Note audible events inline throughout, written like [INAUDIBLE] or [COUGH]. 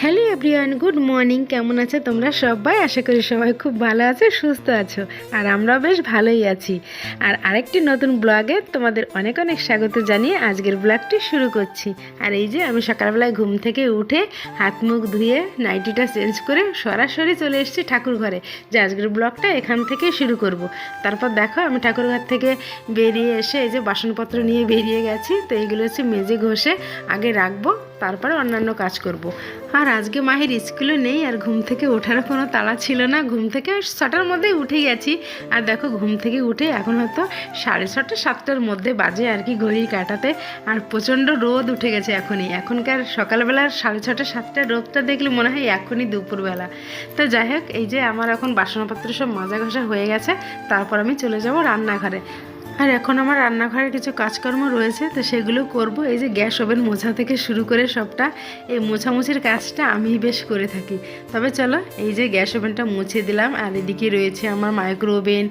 Hello everyone, good morning. কেমন আছে তোমরা সবাই? আশা করি সবাই খুব ভালো আছো, সুস্থ আছো, আর আমরাও বেশ ভালোই আছি। আর আরেকটি নতুন ব্লগে তোমাদের অনেক অনেক স্বাগত জানিয়ে আজকের ব্লগটি শুরু করছি। আর এই যে আমি সকালবেলায় ঘুম থেকে উঠে হাত মুখ ধুয়ে নাইটিটা চেঞ্জ করে সরাসরি চলে এসেছি ঠাকুর ঘরে, যে আজকের ব্লগটা এখান থেকে শুরু করব। তারপর দেখো, আমি ঠাকুর ঘর থেকে বেরিয়ে এসে এই যে বাসনপত্র নিয়ে বেরিয়ে গেছি, তো এইগুলো হচ্ছে মেজে ঘষে আগে রাখব তারপরে অন্যান্য কাজ করব। আর আজকে মাহির স্কুলে নেই আর ঘুম থেকে ওঠার কোনো তাড়া ছিল না। ঘুম থেকে ছটার মধ্যেই উঠে গেছি। আর দেখো, ঘুম থেকে উঠে এখন হয়তো সাড়ে ছটা, সাতটার মধ্যে বাজে আর কি ঘড়ির কাটাতে। আর প্রচণ্ড রোদ উঠে গেছে এখনই। এখনকার সকালবেলার সাড়ে ছটা সাতটার রোদটা দেখলে মনে হয় এখনই দুপুরবেলা। তো যাই হোক, এই যে আমার এখন বাসনপত্র সব মাজা ঘষা হয়ে গেছে। তারপর আমি চলে যাব রান্নাঘরে। আর এখন আমার রান্নাঘরে কিছু কাজকর্ম রয়েছে, তো সেগুলো করব। এই যে গ্যাস ওভেন মোছা থেকে শুরু করে সবটা, এই মোছামুছির কাজটা আমি বেশ করে থাকি। তবে চলো, এই যে গ্যাস ওভেনটা মুছে দিলাম, আর এদিকে রয়েছে আমার মাইক্রো ওভেন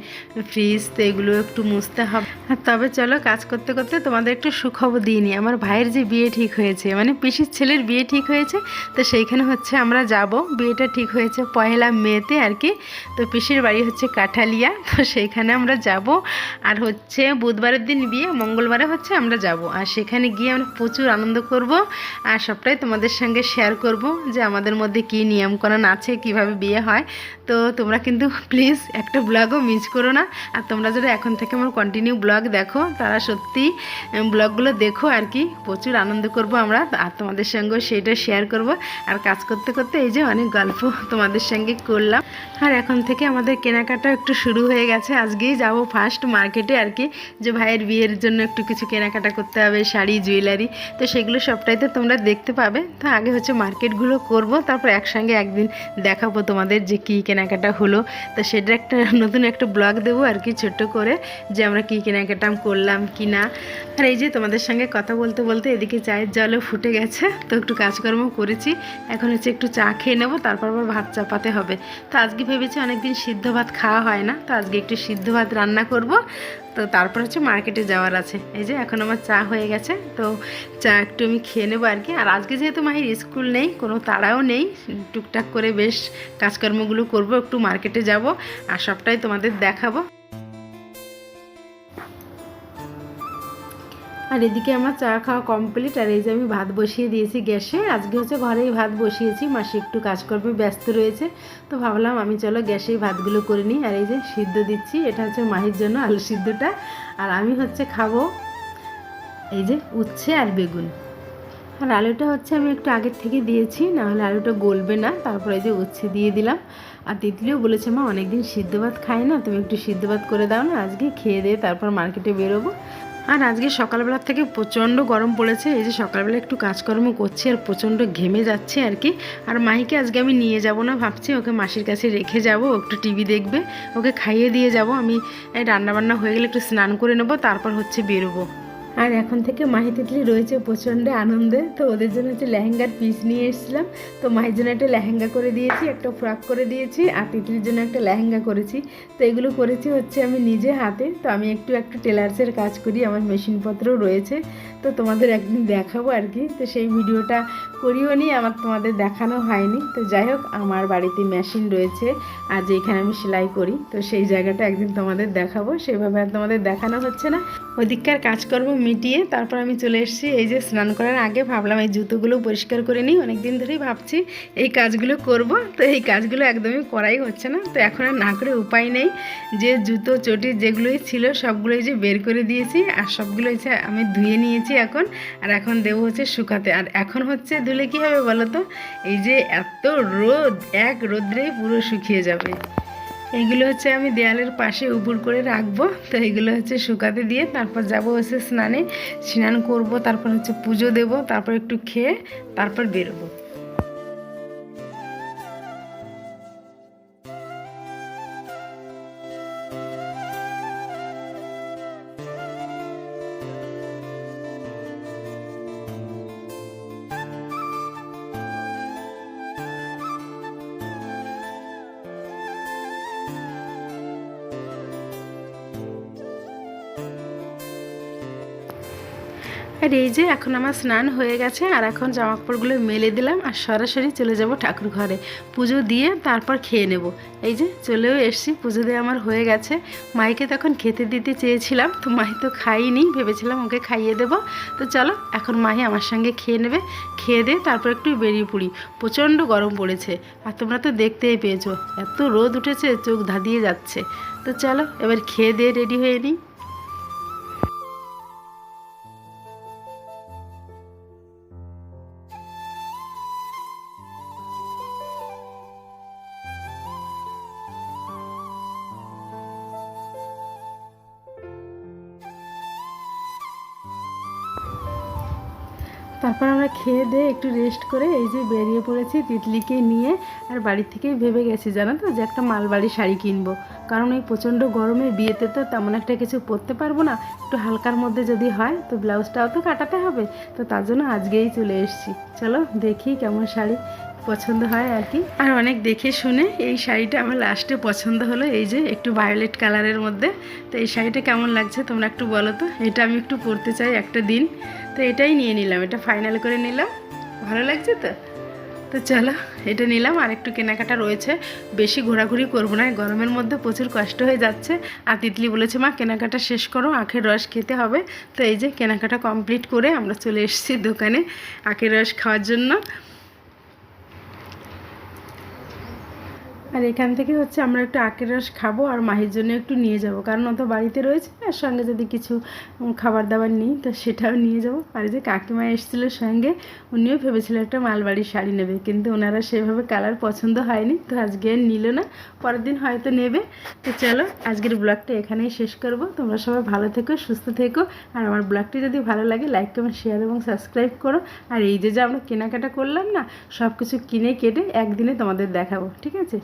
ফ্রিজ তো এগুলো একটু মুছতে হবে। তবে চলো কাজ করতে করতে তোমাদের একটু সুখবর দিই নি আমার ভাইয়ের যে বিয়ে ঠিক হয়েছে মানে পিসির ছেলের বিয়ে ঠিক হয়েছে, তো সেইখানে হচ্ছে আমরা যাব। বিয়েটা ঠিক হয়েছে পয়লা মেতে আর কি। তো পিসির বাড়ি হচ্ছে কাঠালিয়া, তো সেইখানে আমরা যাব। আর হচ্ছে বুধবারের দিন বিয়ে, মঙ্গলবারে হচ্ছে আমরা যাব। আর সেখানে গিয়ে আমরা প্রচুর আনন্দ করব। আর সবটাই তোমাদের সঙ্গে শেয়ার করব যে আমাদের মধ্যে কী নিয়মকানুন আছে, কীভাবে বিয়ে হয়। তো তোমরা কিন্তু [LAUGHS] প্লিজ একটা ব্লগও মিস করো না। আর তোমরা যারা এখন থেকে আমার কন্টিনিউ ব্লগ দেখো, তারা সত্যি ব্লগগুলো দেখো আর কি, প্রচুর আনন্দ করব আমরা, আর তোমাদের সঙ্গেও সেইটা শেয়ার করব। আর কাজ করতে করতে এই যে অনেক গল্প তোমাদের সঙ্গে করলাম। আর এখন থেকে আমাদের কেনাকাটা একটু শুরু হয়ে গেছে, আজকেই যাব ফার্স্ট মার্কেটে আর কি, যে ভাইয়ের বিয়ের জন্য একটু কিছু কেনাকাটা করতে হবে, শাড়ি জুয়েলারি তো সেগুলো সবটাই তো তোমরা দেখতে পাবে। তো আগে হচ্ছে মার্কেটগুলো করব, তারপর একসঙ্গে একদিন দেখাবো তোমাদের যে কী কেনাকাটা হলো। তো সেটা একটা নতুন একটা ব্লগ দেবো আর কি, ছোট্ট করে, যে আমরা কী কেনাকাটা করলাম কি না আর এই যে তোমাদের সঙ্গে কথা বলতে বলতে এদিকে চায়ের জলও ফুটে গেছে, তো একটু কাজকর্ম করেছি। এখন হচ্ছে একটু চা খেয়ে নেব, তারপর আবার ভাত চাপাতে হবে। তো আজকে ভেবেছি অনেকদিন সিদ্ধ ভাত খাওয়া হয় না, তো আজকে একটু সিদ্ধ ভাত রান্না করব। তো তারপর হচ্ছে মার্কেটে যাওয়ার আছে। এই যে এখন আমার চা হয়ে গেছে, তো চা একটু আমি খেয়ে নেব আর কি। আর আজকে যেহেতু মাহির স্কুল নেই, কোনো তাড়াও নেই, টুকটাক করে বেশ কাজকর্মগুলো করব, একটু মার্কেটে যাব, আর সবটাই তোমাদের দেখাবো। আর এদিকে আমার চা খাওয়া কমপ্লিট আর এই যে আমি ভাত বসিয়ে দিয়েছি গ্যাসে। আজকে হচ্ছে ঘরেই ভাত বসিয়েছি, মাসি একটু কাজকর্মে ব্যস্ত রয়েছে, তো ভাবলাম আমি চলো গ্যাসেই ভাতগুলো করে নিই। আর এই যে সিদ্ধ দিচ্ছি, এটা হচ্ছে মাহির জন্য আলু সিদ্ধটা। আর আমি হচ্ছে খাব এই যে উচ্ছে আর বেগুন। আর আলুটা হচ্ছে আমি একটু আগের থেকে দিয়েছি, নাহলে আলুটা গলবে না, তারপরে এই যে উচ্ছে দিয়ে দিলাম। আর তিতলিও বলেছে, মা, অনেকদিন সিদ্ধ ভাত খায় না, তুমি একটু সিদ্ধ ভাত করে দাও না, আজকে খেয়ে দিয়ে তারপর মার্কেটে বেরোবো। আর আজকে সকালবেলার থেকে প্রচণ্ড গরম পড়েছে। এই যে সকালবেলা একটু কাজকর্ম করছি আর প্রচণ্ড ঘেমে যাচ্ছে আর কি। আর মাইকে আজকে আমি নিয়ে যাব না ভাবছি, ওকে মাসির কাছে রেখে যাব একটু টিভি দেখবে, ওকে খাইয়ে দিয়ে যাব। আমি রান্না রান্নাবান্না হয়ে গেলে একটু স্নান করে নেব, তারপর হচ্ছে বেরোবো। আর এখন থেকে মাহি তিতলি রয়েছে প্রচণ্ড আনন্দে। তো ওদের জন্য হচ্ছে লেহেঙ্গার পিস নিয়ে এসেছিলাম। তো মাহির জন্য একটা লেহেঙ্গা করে দিয়েছি, একটা ফ্রক করে দিয়েছি, আর তিতলির জন্য একটা লেহেঙ্গা করেছি। তো এগুলো করেছি হচ্ছে আমি নিজে হাতে। তো আমি একটু একটু টেলার্সের কাজ করি, আমার মেশিনপত্রও রয়েছে। তো তোমাদের একদিন দেখাবো আর কি। তো সেই ভিডিওটা করিও নি, আমার তোমাদের দেখানো হয়নি। তো যাই হোক, আমার বাড়িতে মেশিন রয়েছে, আর যেখানে আমি সেলাই করি, তো সেই জায়গাটা একদিন তোমাদের দেখাবো। সেভাবে আর তোমাদের দেখানো হচ্ছে না। ওদিককার কাজকর্ম মিটিয়ে তারপর আমি চলে এসেছি, এই যে স্নান করার আগে ভাবলাম এই জুতোগুলো পরিষ্কার করে নিই। অনেক দিন ধরেই ভাবছি এই কাজগুলো করব, তো এই কাজগুলো একদমই করাই হচ্ছে না। তো এখন আর না করে উপায় নেই, যে জুতো, চটি যেগুলোই ছিল সবগুলোই যে বের করে দিয়েছি, আর সবগুলো হচ্ছে আমি ধুয়ে নিয়েছি এখন, আর এখন দেবো হচ্ছে শুকাতে। আর এখন হচ্ছে ধুলে কী হবে বলো তো? এই যে এত রোদ, এক রোদ্রেই পুরো শুকিয়ে যাবে। এইগুলো হচ্ছে আমি দেয়ালের পাশে উপর করে রাখব। তো এইগুলো হচ্ছে শুকাতে দিয়ে তারপর যাব হচ্ছে স্নানে। স্নান করব, তারপর হচ্ছে পুজো দেব, তারপর একটু খেয়ে তারপর বেরোবো। আর এই যে এখন আমার স্নান হয়ে গেছে, আর এখন জামা কাপড়গুলো মেলে দিলাম, আর সরাসরি চলে যাব ঠাকুর ঘরে। পুজো দিয়ে তারপর খেয়ে নেব। এই যে চলেও এসছি, পুজো দিয়ে আমার হয়ে গেছে। মাইকে তখন খেতে দিতে চেয়েছিলাম, তো মাই তো খাইনি, ভেবেছিলাম ওকে খাইয়ে দেবো। তো চলো, এখন মাহি আমার সঙ্গে খেয়ে নেবে, খেয়ে দিয়ে তারপর একটু বেরিয়ে পড়ি। প্রচণ্ড গরম পড়েছে, আর তোমরা তো দেখতেই পেয়েছ, এত রোদ উঠেছে, চোখ ধাঁধিয়ে যাচ্ছে। তো চলো, এবার খেয়ে দিয়ে রেডি হয়ে নিই। তারপর আমরা খেয়ে দিয়ে একটু রেস্ট করে এই যে বেরিয়ে পড়েছি তিতলিকে নিয়ে আর বাড়ি থেকেই ভেবে গেছি, জানো তো, যে একটা মালবাড়ি শাড়ি কিনবো। কারণ এই প্রচণ্ড গরমে বিয়েতে তো তেমন একটা কিছু পরতে পারব না। একটু হালকার মধ্যে যদি হয়, তো ব্লাউজটাও তো কাটাতে হবে। তো তার জন্য আজকেই চলে এসেছি। চলো দেখি কেমন শাড়ি পছন্দ হয় আর কি। আর অনেক দেখে শুনে এই শাড়িটা আমার লাস্টে পছন্দ হলো, এই যে একটু ভায়োলেট কালারের মধ্যে। তো এই শাড়িটা কেমন লাগছে তোমরা একটু বলো তো? এটা আমি একটু পরতে চাই একটা দিন। তো এটাই নিয়ে নিলাম, এটা ফাইনাল করে নিলাম। ভালো লাগছে তো? তো চলো, এটা নিলাম আর একটু কেনাকাটা রয়েছে। বেশি ঘোরাঘুরি করব না গরমের মধ্যে প্রচুর কষ্ট হয়ে যাচ্ছে। আর তিতলি বলেছে, মা, কেনাকাটা শেষ করো, আখের রস খেতে হবে। তো এই যে, কেনাকাটা কমপ্লিট করে আমরা চলে এসেছি দোকানে আখের রস খাওয়ার জন্য। আর এখান থেকে হচ্ছে আমরা একটু আখের রস খাব আর মাহির জন্য একটু নিয়ে যাব। কারণ ও তো বাড়িতে রয়েছে আর সঙ্গে যদি কিছু খাবার দাবার নিই, তো সেটাও নিয়ে যাব। আর যে কাকিমা এসেছিল সঙ্গে, উনিও ভেবেছিল একটা মালবাড়ির শাড়ি নেবে, কিন্তু ওনারা সেভাবে কালার পছন্দ হয়নি, তো আজকে আর নিল না, পরের দিন হয়তো নেবে। তো চলো, আজকের ব্লগটা এখানেই শেষ করব। তোমরা সবাই ভালো থেকো, সুস্থ থেকো, আর আমার ব্লগটি যদি ভালো লাগে, লাইক, কমেন্ট, শেয়ার এবং সাবস্ক্রাইব করো। আর এই যে যে আমরা কেনাকাটা করলাম না সব কিছু কিনে কেটে একদিনে তোমাদের দেখাবো, ঠিক আছে?